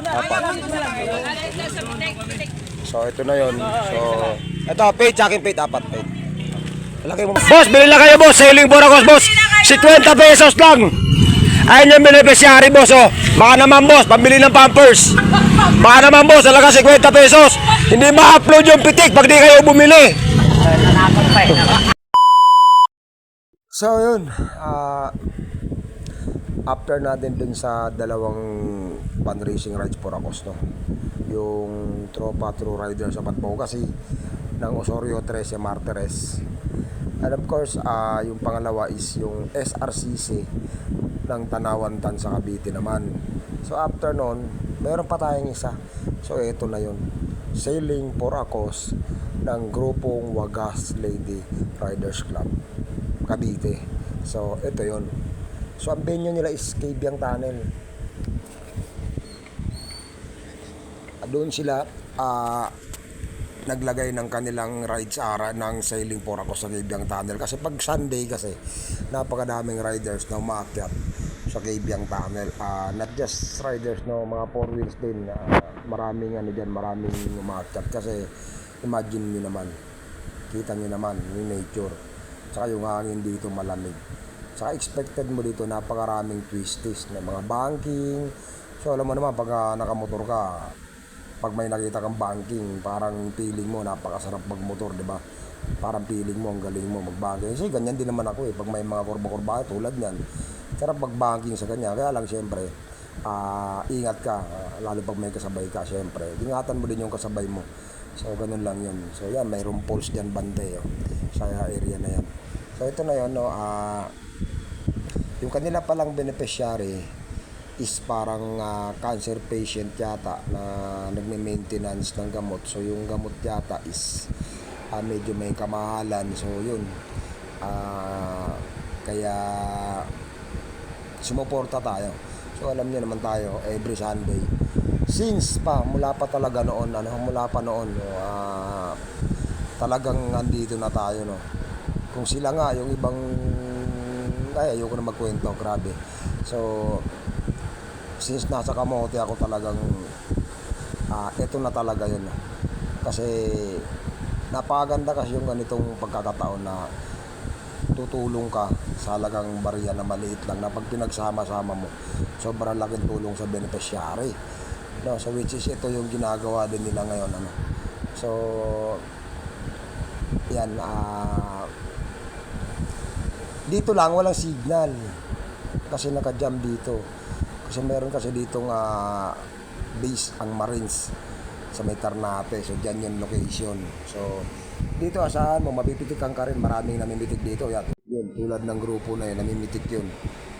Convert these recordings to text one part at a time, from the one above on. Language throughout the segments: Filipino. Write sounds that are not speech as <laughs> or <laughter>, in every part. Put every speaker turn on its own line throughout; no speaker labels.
Apat. So, ito na yun. So, ito, paid, sa akin paid, apat paid. Laki mo. Boss, bilhin lang kayo, boss. Sailing Boracos, boss. 50 pesos lang. Ayun yung beneficiary, boss, oh. Baka naman, boss, pambili ng pampers. Baka naman, boss, talaga 50 pesos. Hindi ma-upload yung pitik pag di kayo bumili. So, yun. Ah, after natin dun sa dalawang fundraising rides for Acos, no? Yung Tropa True Rider sa Patbogasi ng Osorio 13 Martires. And of course, ah yung pangalawa is yung SRCC ng Tanawantan sa Cavite naman. So after nun, meron pa tayong isa. So ito na yun. Sailing for Acos ng grupong Wagas Lady Riders Club. Cavite. So, ito yon. So, ang venue nila is Cabiang Tunnel. Doon sila ah, naglagay ng kanilang rides ara ng sailing for ako sa Cabiang Tunnel. Kasi pag Sunday kasi, napakadaming riders na umaakyat sa Cabiang Tunnel. Ah, not just riders, no, mga four wheels din. Ah, maraming ano dyan, maraming umaakyat. Kasi imagine nyo naman, kita nyo naman yung nature. Tsaka yung hangin dito malamig. Tsaka expected mo dito napakaraming twisties na mga banking. So alam mo naman pag ah, nakamotor ka, pag may nakita kang banking, parang feeling mo napakasarap magmotor, di ba? Parang feeling mo ang galing mo mag-banking. Kasi ganyan din naman ako eh, pag may mga kurba-kurba tulad niyan. Sarap mag-banking sa kanya. Kaya lang siyempre, ah, ingat ka, lalo pag may kasabay ka, siyempre. Ingatan mo din yung kasabay mo. So, ganun lang yun. So, yan, mayroong pulse dyan bante, oh, sa area na yan. So, ito na yun, no, ah, yung kanila palang beneficiary is parang ah, cancer patient yata na nagme-maintenance ng gamot. So, yung gamot yata is ah, medyo may kamahalan. So, yun. Ah, kaya sumuporta tayo. So alam niyo naman tayo every Sunday. Since pa mula pa talaga noon, ano, mula pa noon, no, ah, talagang andito na tayo no. Kung sila nga yung ibang ay ayoko na magkwento, grabe. So since nasa kamote ako talagang ah, ito na talaga yun. Kasi napakaganda kasi yung ganitong pagkakataon na tutulong ka sa halagang barya na maliit lang na pag pinagsama-sama mo sobrang laking tulong sa beneficiary no so which is ito yung ginagawa din nila ngayon ano so yan ah dito lang walang signal. Kasi naka-jam dito. Kasi meron kasi ditong ah, base ang Marines sa may Ternate so dyan yung location. So dito asahan mo mapipitikan ka rin. Maraming namimitik dito. Yan yun tulad ng grupo na yun namimitik yun.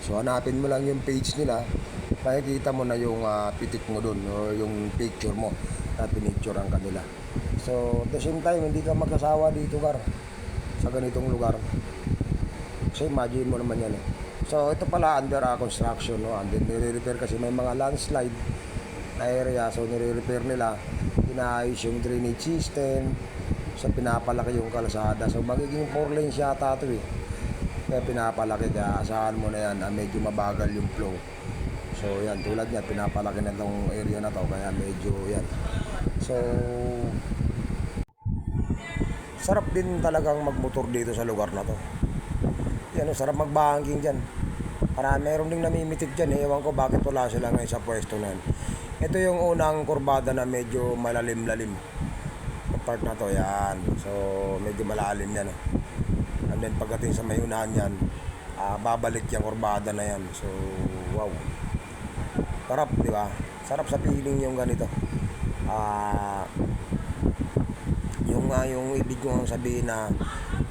So hanapin mo lang yung page nila. Makikita mo na yung ah, pitik mo dun o yung picture mo na pinicture ang kanila. So at the same time hindi ka magkasawa dito kar sa ganitong lugar so imagine mo naman yan eh. so ito pala under ah, construction no? And then nire-repair kasi may mga landslide na area. So nire-repair nila. Inaayos yung drainage system. So pinapalaki yung kalsada. So magiging 4 lanes yata ito eh. Kaya pinapalaki. Kaya asahan mo na yan na medyo mabagal yung flow. So yan tulad niya pinapalaki na itong area na to. Kaya medyo yan. So sarap din talagang magmotor dito sa lugar na to yan o sarap mag-banking dyan. Para meron ding namimitik dyan eh. ewan ko bakit wala sila ngayon sa pwesto na yan ito yung unang kurbada na medyo malalim-lalim. Yung part na to yan. So medyo malalim yan oh. and then pagdating sa may unahan yan ah, babalik yung kurbada na yan. So wow. Sarap di ba? Sarap sa feeling yung ganito. Ah yung nga yung ibig ko sabihin na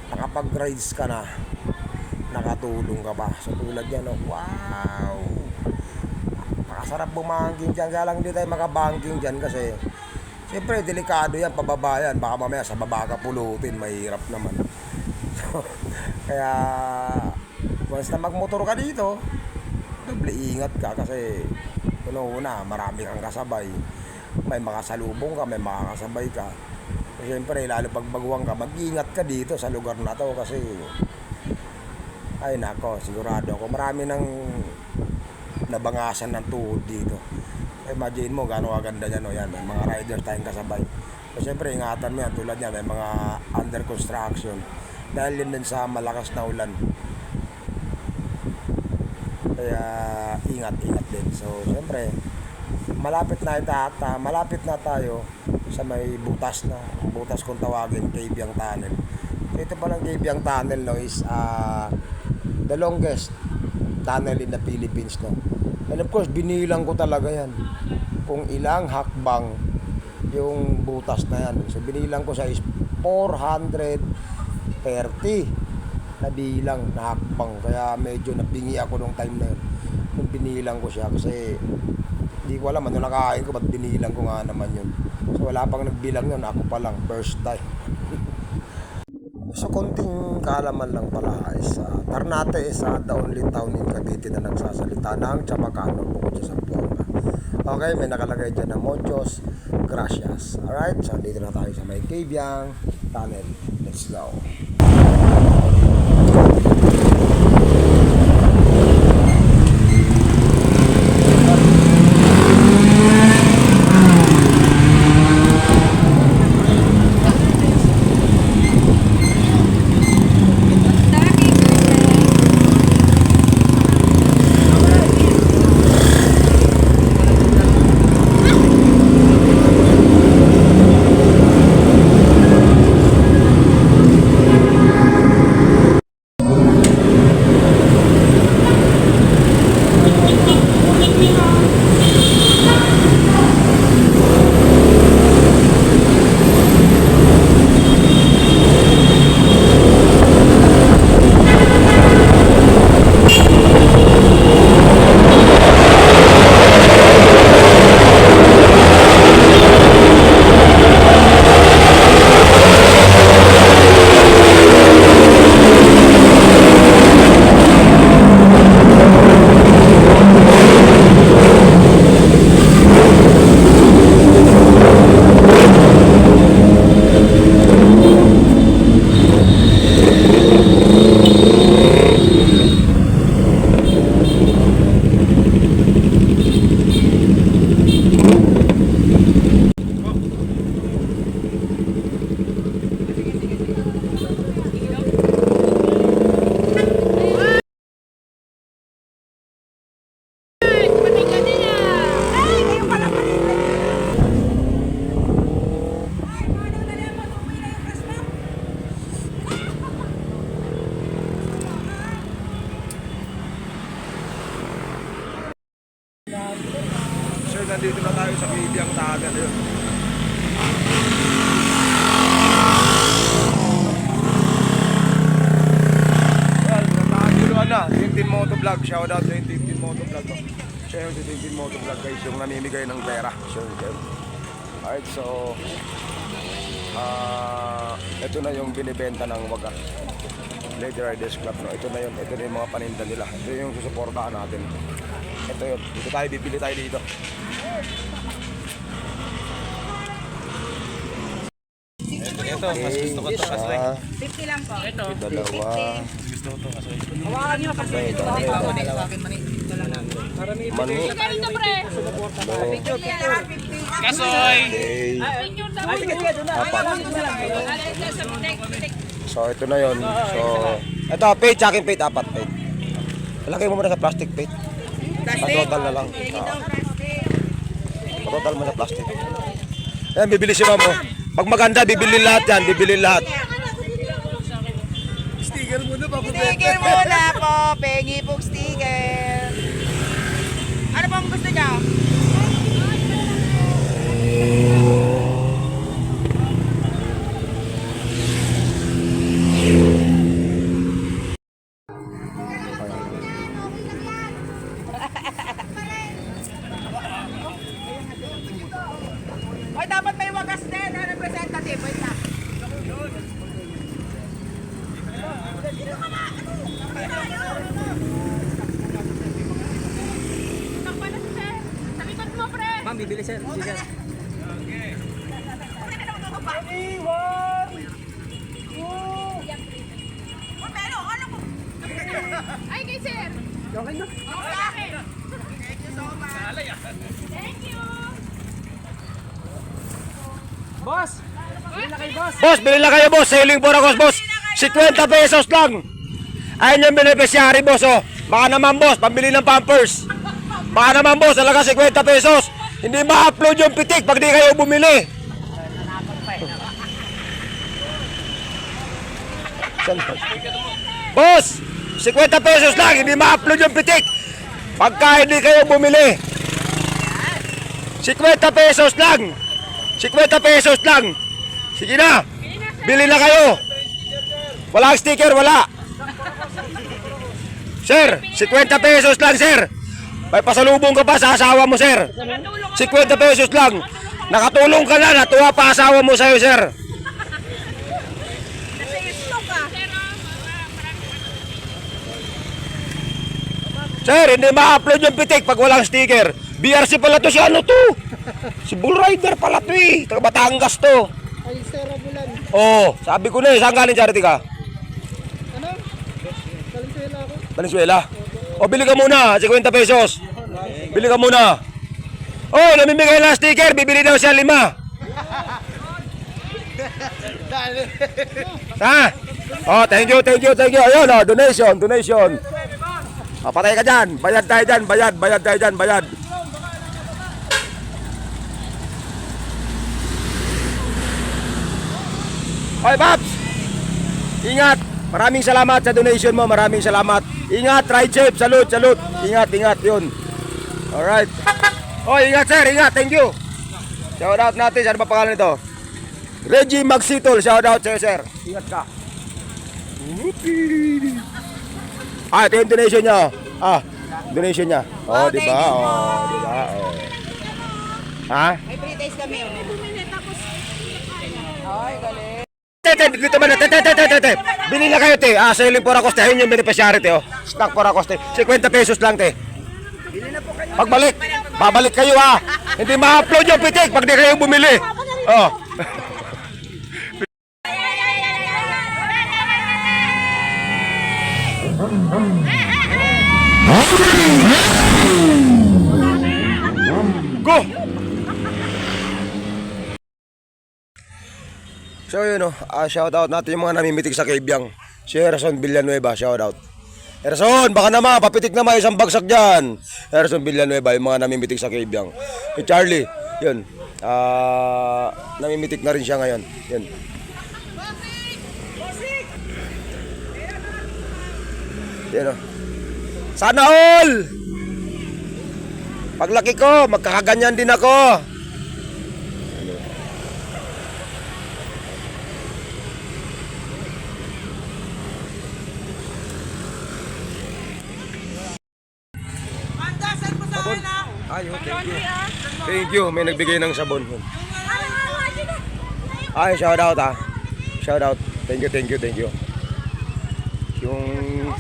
nakapag-rides ka na nakatulong ka pa so tulad yan oh, wow Nakasarap bumangking dyan. Kaya lang hindi tayo makabangking dyan kasi Siyempre, delikado yan, pababa yan. Baka mamaya sa baba ka pulutin, mahirap naman. <laughs> Kaya, once na magmotor ka dito, doble ingat ka kasi, una-una, marami kang kasabay. may makasalubong ka, may makakasabay ka. So, Siyempre, lalo pag baguhan ka, mag-ingat ka dito sa lugar na to kasi ay nako, sigurado ako. Marami nang nabangasan ng tuhod dito. Imagine mo, gaano kaganda yan, o yan, may mga riders tayong kasabay. So, siyempre, ingatan mo yan, tulad yan, may mga under construction. Dahil yun din sa malakas na ulan. Kaya, ingat-ingat din. So, siyempre, malapit na itata, malapit na tayo sa may butas na, butas kung tawagin, Cavyang Tunnel. Ito palang Cavyang Tunnel no, is ah, the longest tunnel in the Philippines no. And of course, binilang ko talaga yan. Kung ilang hakbang yung butas na yan. So binilang ko sa is 430 na bilang na hakbang. Kaya medyo nabingi ako nung time na yun. Nung binilang ko siya kasi hindi ko alam ano nakain ko ba't binilang ko nga naman yun. So wala pang nagbilang yun, ako pa lang, first time. So konting kaalaman lang pala is uh, Ternate is uh, the only town in Cavite na nagsasalita ng Chabacano bukod sa Zamboanga. Okay, may nakalagay dyan na Muchos Gracias. Alright, so dito na tayo sa may Cavyang Tunnel. Let's go. Nandito na tayo sa Cavyang Tunnel. Yun. Well, nakakaguluhan na. Tintin Motovlog. Shoutout sa Tintin Motovlog. no? Siya yung si Tintin Motovlog guys, yung namimigay ng pera. Sure, sure. Alright, so... Ah, ito na yung binibenta ng wagas. Lady Riders Club. No? Ito na yun. Ito na yung mga paninda nila. Ito yung susuportahan natin. Ito yun. Dito tayo, bibili tayo dito.
Ito, mas gusto ko to kasi.
Isa,
50 lang po.
Ito,
dalawa,
gusto ko to kasi.
Hawakan nyo kasi.
Ito,
Ito,
ito.
akin, mani. Ito lang namin.
mani,
Ikaw ito, pre.
lo,
Picture, picture. 50.
Kasoy!
okay.
Picture daw.
Apat.
Alay, sa tek,
So, ito na yun. So, ito, pate, sa akin pate, apat pate. Lagay mo muna sa plastic pate. Patotal na lang. Ah, patotal mo sa plastic. Ayan, bibili si ma'am. oh. Pag maganda, bibili lahat yan. Bibili lahat.
Sticker muna po. Pengi pong sticker. Ano pong gusto niyo?
Ay, kay sir.
Okay na.
Sa akin.
Thank you so much.
Thank you.
Boss! Bili na kayo, boss!
Boss, bilhin lang kayo boss. Sailing Boracos boss. 50 pesos lang. Ayun yung beneficiary boss oh. Baka naman boss, pambili ng pampers. Baka naman boss, talaga 50 pesos. Hindi ma-upload yung pitik pag di kayo bumili. Boss, 50 pesos lang, hindi ma-upload yung pitik. Pagka hindi kayo bumili. 50 pesos lang. 50 pesos lang. Sige na. Bili na kayo. Wala sticker, wala. Sir, 50 pesos lang, sir. May pasalubong ka pa sa asawa mo, sir. 50 pesos lang. Nakatulong ka na, natuwa pa asawa mo sa'yo, sir. Sir, hindi ma-upload yung pitik pag walang sticker. BRC pala to si ano to? Si Bull Rider pala to eh. Taga Batangas to.
Ay, Sir Abulan.
Oo, sabi ko na eh. Saan galing charity ka?
Ano? Valenzuela ako.
Valenzuela. O, bili ka muna. 50 pesos. Bili ka muna. Oh, namimigay ng sticker. Bibili daw siya lima. ha? Oh, thank you, thank you, thank you. Ayun, oh, donation, donation. Oh, patay ka dyan. Bayad tayo dyan. Bayad, bayad tayo dyan. Bayad. Hoy, Babs! Ingat! Maraming salamat sa donation mo. Maraming salamat. Ingat, ride safe. Salute, salute. Ingat, ingat. Yun. Alright. Oh, ingat, sir. Ingat. Thank you. Shout out natin. Ano ba pangalan nito? Reggie Magsitol. Shout out sa'yo, sir. Ingat ka. Whoopee. Ah, ito yung donation niya. Ah, donation niya. Oh, di ba? Oh, di ba? Oh. Ha?
May free taste kami. oh. Ay, galing.
Tete, dito ba na? Tete, tete, tete. Bili na kayo, te. Ah, sailing por Acoste. Ayun yung beneficiary, te. Oh. Stock por Acoste. 50 pesos lang, te. Pagbalik, babalik kayo, ha. Hindi ma-upload yung pitik pag di kayo bumili. Oh. Go! So yun oh, ah, shout out natin yung mga namimitig sa Kaibyang. Si Erson Villanueva, shout out. Erson, baka naman, papitik naman isang bagsak dyan. Erson Villanueva, yung mga namimitig sa Kaibyang. Si Charlie, yun. Ah, namimitik na rin siya ngayon. Yun. Yan oh. Sana all! Paglaki ko, magkakaganyan din ako.
Akin.
Ay, oh, thank you. Thank you, may nagbigay ng sabon. Ay, shout out ah. Shout out. Thank you, thank you, thank you. Yung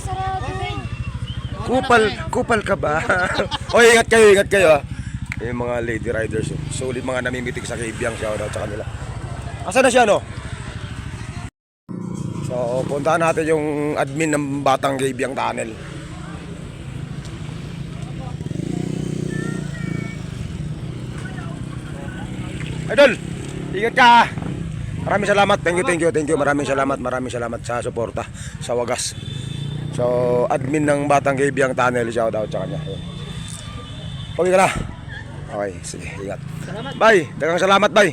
kupal, kupal ka ba? <laughs> o, ingat kayo, ingat kayo ah. Yung mga lady riders, oh. sulit mga namimitig sa Kibiyang, shout out sa kanila. Asa na siya, no? So, puntahan natin yung admin ng Batang Kibiyang Tunnel. Idol, ingat ka. Maraming salamat. Thank you, thank you, thank you. Maraming salamat, maraming salamat sa suporta sa wagas. So, admin ng Batang Kaibiang Tunnel, shout out sa kanya. Okay ka na? Okay, sige, ingat. Bye. Dagang salamat, bye.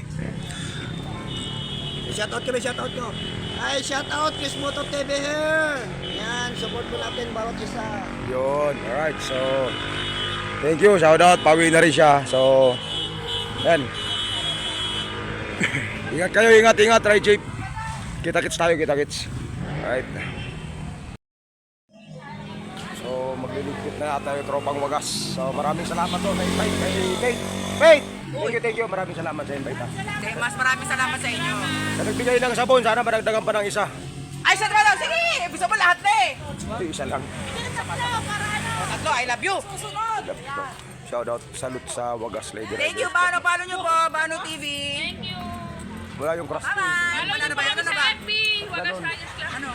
Shoutout kami, shoutout ko. Ay, shoutout Chris Moto TV here. Yan, support mo natin bawat isa.
Yun, alright. So, thank you, shout out. Pawi na rin siya. So, yan. Ingat kayo, ingat, ingat. Ride safe. Kita-kits tayo, kita-kits. Alright. So, magliligpit na tayo tropang wagas. So, maraming salamat to kay Kay kay Kate. Kate! Thank you, thank you. Maraming salamat sa invite.
Okay, mas maraming salamat sa inyo.
Sa nagbigay ng sabon, sana madagdagan pa ng isa.
Ay, sa trabaho. Sige, gusto mo lahat na eh.
Ito, isa lang.
Tatlo, I love you.
Shout out, salute sa wagas lady
Thank you,
riders.
Bano. Follow nyo po, Bano TV.
Thank you.
Wala yung crush ko.
Bye-bye!
Follow
ba
po kami sa? FB. Wagas Rayas Club.
Ano?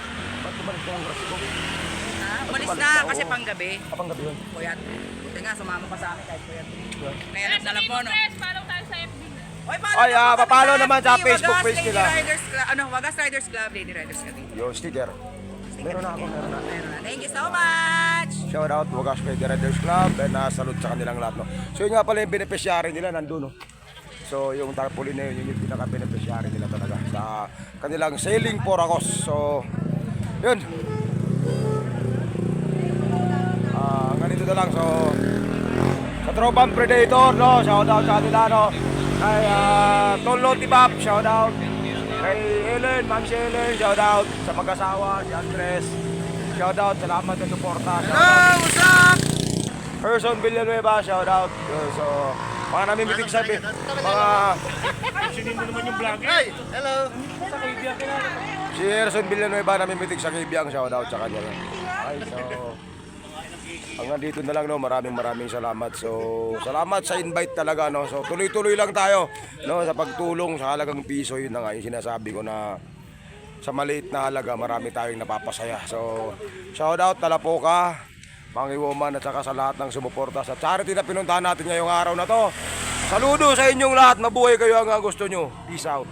Ba't crush ko?
Ha? Umalis
balik
na kasi panggabi.
Kapang gabi yun.
Puyat. Buti nga, sumama pa sa akin kahit alam
sa
na lang po, no?
Follow tayo sa FB.
Oy, paano
Ay, ah,
kami
papalo naman sa? Facebook
Wagas
page nila.
Riders Club. Ano, Wagas Riders Club, Lady Riders Club.
Yung sticker. Meron na ako, meron na.
Meron na. Thank you so much!
Shout out Wagas kay The Riders Club and uh, salute sa kanilang lahat. No? So yun nga pala yung beneficiary nila nandun. No? So yung tarpaulin na yun, yun yung pinaka-beneficiary nila talaga sa kanilang sailing Poracos. So yun. Ah, ganito na lang. So sa tropang Predator, no? Shout out sa kanila, no? Kay uh, Tolo Tibap, shout out. Kay Ellen, Ma'am si Ellen, shout out. Sa mag-asawa, si Andres. Shout out, salamat sa suporta. Out.
what's up?
Person Villanueva, shout out. So, mga namimitig sabi, mga
Hey, hello.
si Erson Villanueva namimitig sa Kibiang, shout out sa kanya. Ay, so, hanggang dito na lang, no, maraming maraming salamat. So, salamat sa invite talaga, no. So, tuloy-tuloy lang tayo, no, sa pagtulong sa halagang piso, yun na nga, yung sinasabi ko na sa maliit na halaga, marami tayong napapasaya. So, shout out Talapoka, Mangi Woman at saka sa lahat ng sumuporta sa charity na pinuntahan natin ngayong araw na to. Saludo sa inyong lahat, mabuhay kayo hanggang gusto nyo. Peace out.